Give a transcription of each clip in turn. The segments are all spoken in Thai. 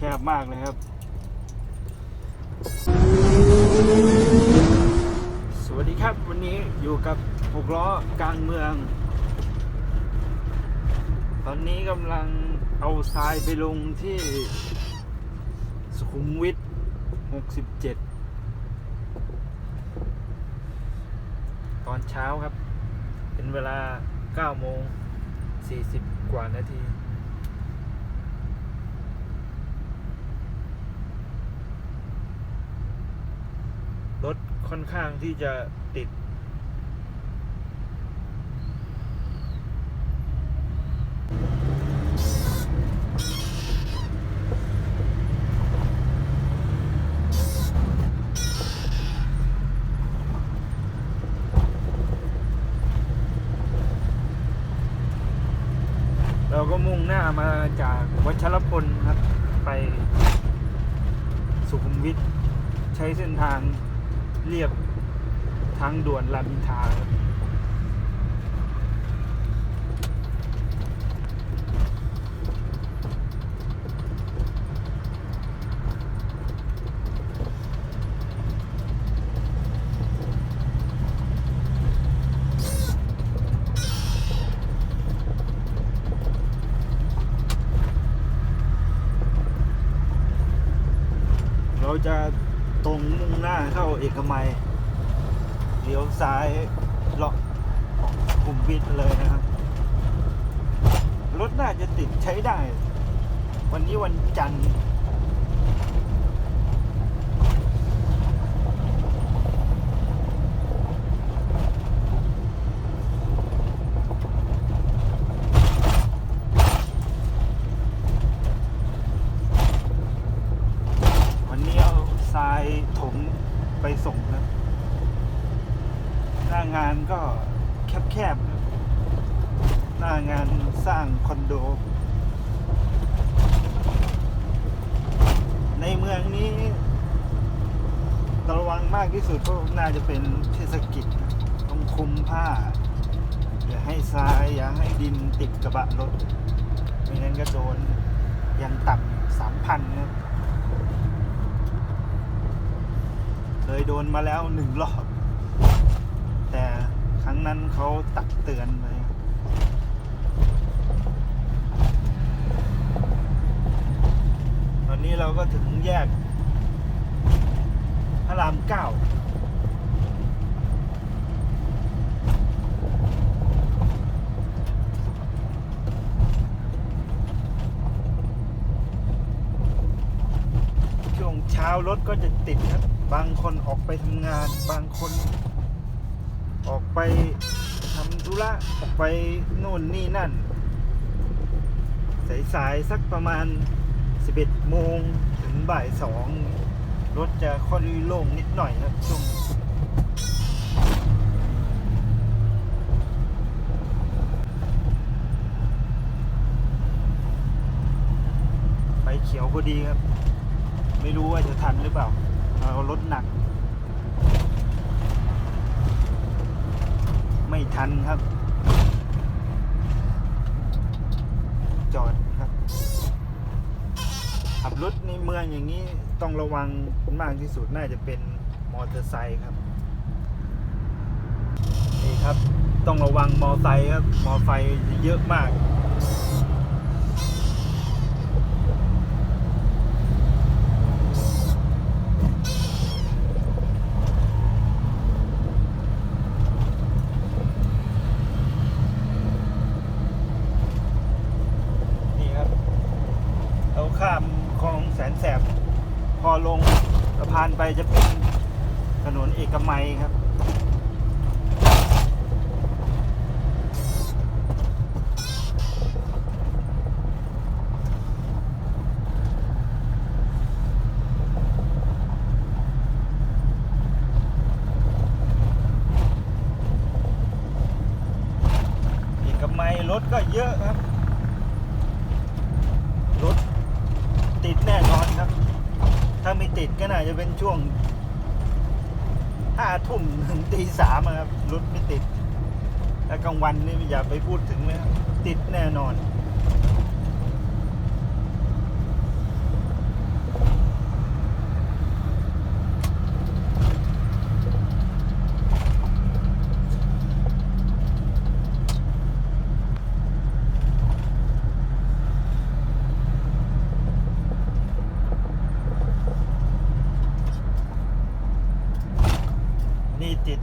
คบมากเลยครับ สวัสดีครับวันนี้อยู่กับหกล้อกลางเมือง ตอนนี้กำลังเอาทรายไปลงที่สุขุมวิท67 ตอนเช้าครับ เป็นเวลา9โมง40 กว่านาที รถ ค่อนข้างที่จะติด เราก็มุ่งหน้ามาจากวัชรพลครับ ไปสุขุมวิทใช้เส้นทาง เรียบทางด่วนรามินทาครับเราจะ งมุ่งหน้าเข้าเอกมัยเลี้ยวซ้ายเลาะกสุขุมวิทเลยนะครับ รถน่าจะติดใช้ได้ วันนี้วันจันทร์วันนี้เอาทรายถม ไปส่งนะหน้างานก็แคบๆครับหน้างานสร้างคอนโด ในเมืองนี้ระวังมากที่สุดก็น่าจะเป็นเทศกิจนะต้องคุมผ้า อย่าให้ทรายอย่าให้ดินติดกระบะรถไม่งั้นก็โดนยังต่ำสามพันนะเค ยโดนมาแล้วหนึ่งรอบ แต่ครั้งนั้นเขาตักเตือนไปตอนนี้เราก็ถึงแยก พระรามเก้าช่วงเช้ารถก็จะติดครับ บางคนออกไปทำงาน บางคน ออกไปทำธุระออกไปโน่นนี่นั่น สายๆสักประมาณ 11 โมงถึงบ่ายสองรถจะค่อยโล่งนิดหน่อยครับช่วงไฟเขียวพอดีครับ ไม่รู้ว่าจะทันหรือเปล่า เอารถหนัก ไม่ทันครับ จอดครับขับรถในเมืองอย่างนี้ต้องระวังมากที่สุดน่าจะเป็นมอเตอร์ไซค์ครับ นี่ครับ ต้องระวังมอไซค์ครับ มอไซค์เยอะมาก นี่ครับ เราข้ามคลองแสนแสบ พอลงสะพาน ไปจะเป็นถนนเอกมัยครับ เอกมัยรถก็เยอะครับ รถติดแน่นอนครับ ถ้าไม่ติดก็ น่าจะเป็นช่วงห้าทุ่มถึงตีสามครับรถไม่ติด แต่กลางวันนี่อย่าไปพูดถึงเลยติดแน่นอน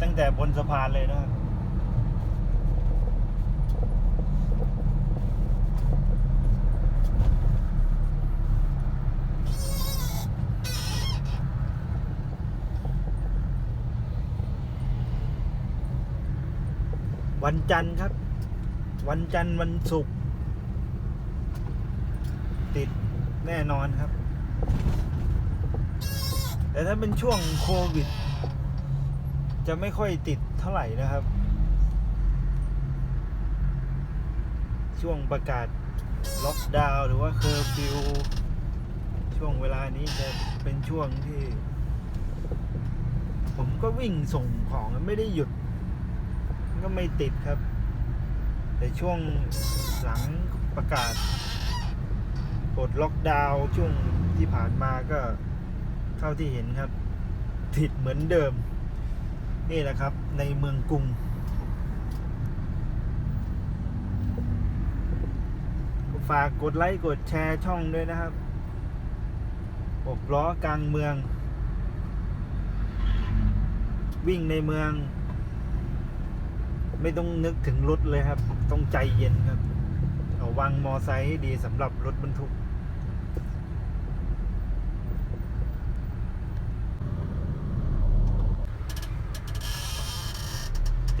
ตั้งแต่บนสะพานเลยนะครับวันจันทร์ครับ วันจันทร์วันศุกร์ติดแน่นอนครับ แต่ถ้าเป็นช่วงโควิด จะไม่ค่อยติดเท่าไหร่นะครับ ช่วงประกาศล็อกดาวน์หรือว่าเคอร์ฟิวช่วงเวลานี้จะเป็นช่วงที่ ผมก็วิ่งส่งของไม่ได้หยุด ก็ไม่ติดครับ แต่ช่วงหลังประกาศปลดล็อกดาวน์ช่วงที่ผ่านมาก็เท่าที่เห็นครับ ติดเหมือนเดิม นี่แหละครับ ในเมืองกรุง ฝากกดไลค์กดแชร์ช่องด้วยนะครับอบล้อกลางเมือง วิ่งในเมือง ไม่ต้องนึกถึงรถเลยครับ ต้องใจเย็นครับเอาวางมอไซค์ดีสำหรับรถบรรทุก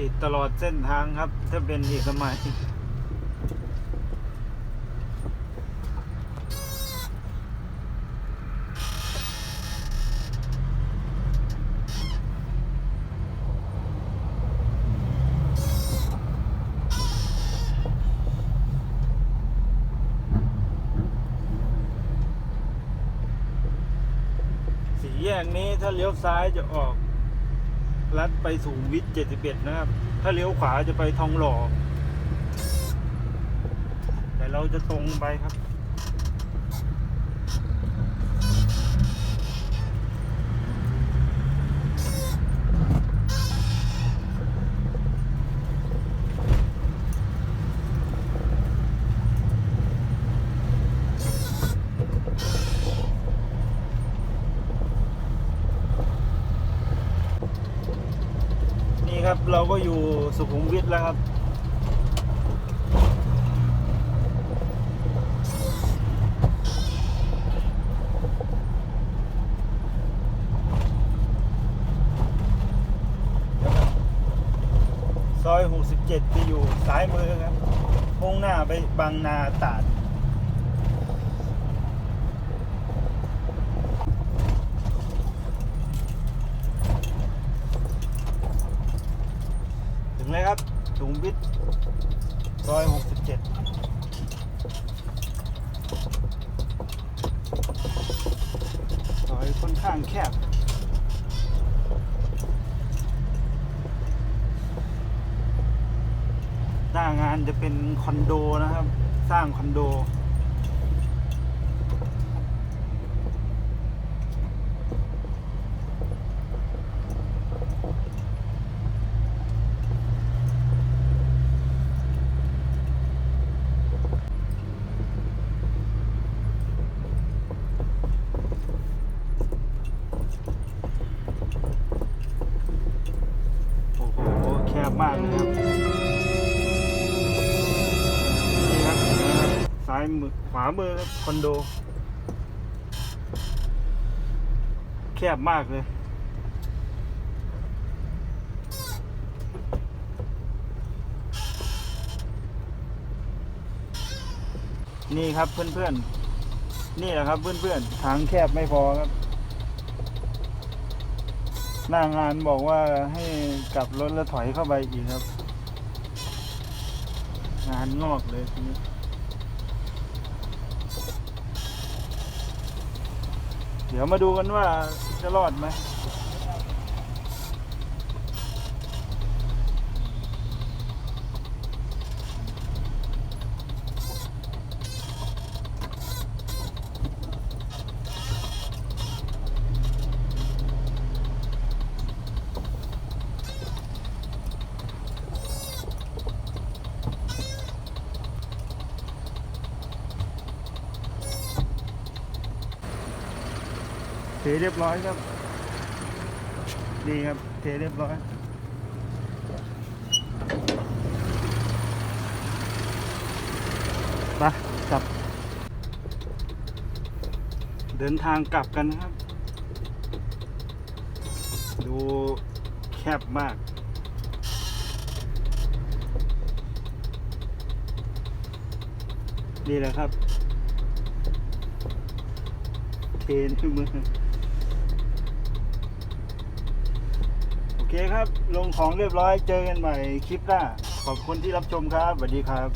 ติดตลอดเส้นทางครับ ถ้าเป็นอีกสมัยแยกนี้ถ้าเลี้ยวซ้ายจะออก ลัดไปสู่วิทย์71 นะครับ ถ้าเลี้ยวขวาจะไปทองหล่อ แต่เราจะตรงไปครับ ก็อยู่สุขุมวิทแล้วครับ ซอย 67 จะอยู่ซ้ายมือครับมุ่งหน้าไปบางนาตราด ถึงเลยครับ ร้อยหกสิบเจ็ดซอยค่อนข้างแคบหน้างานจะเป็นคอนโดนะครับ สร้างคอนโดามือรับคอนโด แคบมากเลย นี่ครับเพื่อนๆ นี่แหละครับเพื่อนๆ ทางแคบไม่พอครับ หน้างานบอกว่าให้กลับรถแล้วถอยเข้าไปอีกครับ งานงอกเลยทีนี้ เดี๋ยวมาดูกันว่าจะรอดไหม เรียบร้อยครับ ดีครับ เทเรียบร้อย ไปกลับ เดินทางกลับกันนะครับ ดูแคบมากนี่แหละครับ เทนมือ เคครับ ลงของเรียบร้อยเจอกันใหม่คลิปหน้า ขอบคุณที่รับชมครับสวัสดีครับ